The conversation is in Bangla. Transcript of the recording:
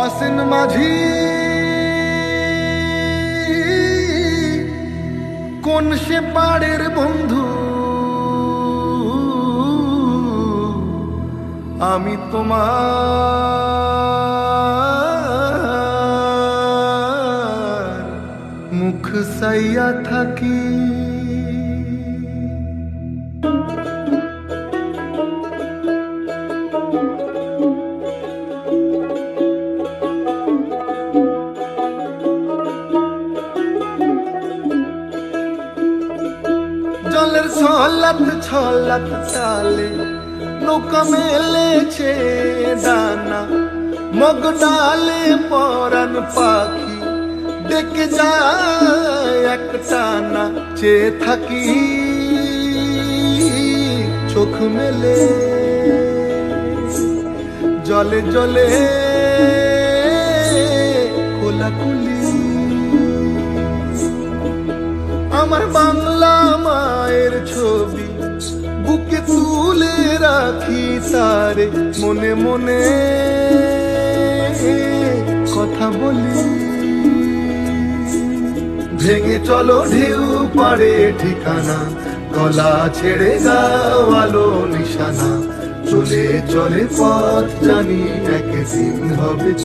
অসেন মাঝি। কোন সে পাড়ের বন্ধু? আমি তোমার মুখ সাইয়া থাকি। জলের ছলাত ছলাত চালে নৌকা মেলেছে দানা মগ ডালে পরান পাখি ডেকে যায় এক টানা চেয়ে থাকি চোখ মেলে, জলে জলে খোলাখুলি। আমার বাংলা মায়ের রাখি তারে, মনে মনে কথা বলি। ভেঙে চলো ঢেউ পারে ঠিকানা, গলা ছেড়ে যাও আলো নিশানা। চলে চলে পথ জানি একদিন হবে